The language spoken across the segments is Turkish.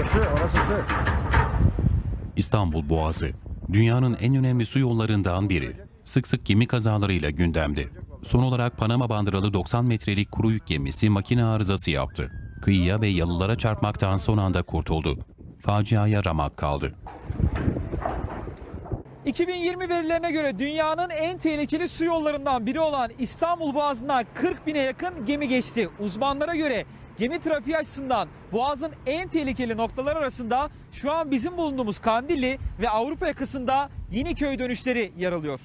orası sığ. İstanbul Boğazı, dünyanın en önemli su yollarından biri. Sık sık gemi kazalarıyla gündemde. Son olarak Panama bandıralı 90 metrelik kuru yük gemisi makine arızası yaptı. Kıyıya ve yalılara çarpmaktan son anda kurtuldu. Faciaya ramak kaldı. 2020 verilerine göre dünyanın en tehlikeli su yollarından biri olan İstanbul Boğazı'ndan 40 bine yakın gemi geçti. Uzmanlara göre gemi trafiği açısından Boğaz'ın en tehlikeli noktalar arasında şu an bizim bulunduğumuz Kandilli ve Avrupa yakasında Yeniköy dönüşleri yer alıyor.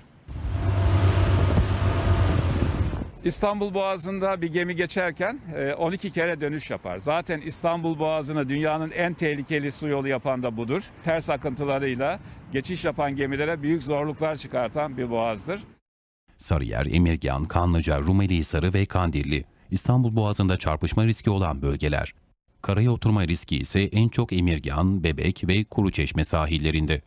İstanbul Boğazı'nda bir gemi geçerken e, 12 kere dönüş yapar. Zaten İstanbul Boğazı'nı dünyanın en tehlikeli su yolu yapan da budur. Ters akıntılarıyla geçiş yapan gemilere büyük zorluklar çıkartan bir boğazdır. Sarıyer, Emirgan, Kanlıca, Rumelihisarı ve Kandilli. İstanbul Boğazı'nda çarpışma riski olan bölgeler. Karaya oturma riski ise en çok Emirgan, Bebek ve Kuruçeşme sahillerinde.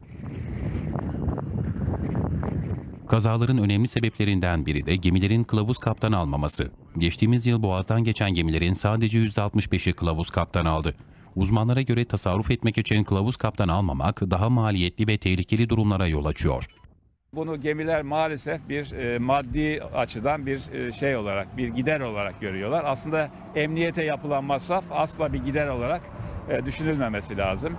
Kazaların önemli sebeplerinden biri de gemilerin kılavuz kaptan almaması. Geçtiğimiz yıl Boğaz'dan geçen gemilerin sadece %65'i kılavuz kaptan aldı. Uzmanlara göre tasarruf etmek için kılavuz kaptan almamak daha maliyetli ve tehlikeli durumlara yol açıyor. Bunu gemiler maalesef bir e, maddi açıdan bir e, şey olarak, bir gider olarak görüyorlar. Aslında emniyete yapılan masraf asla bir gider olarak e, düşünülmemesi lazım.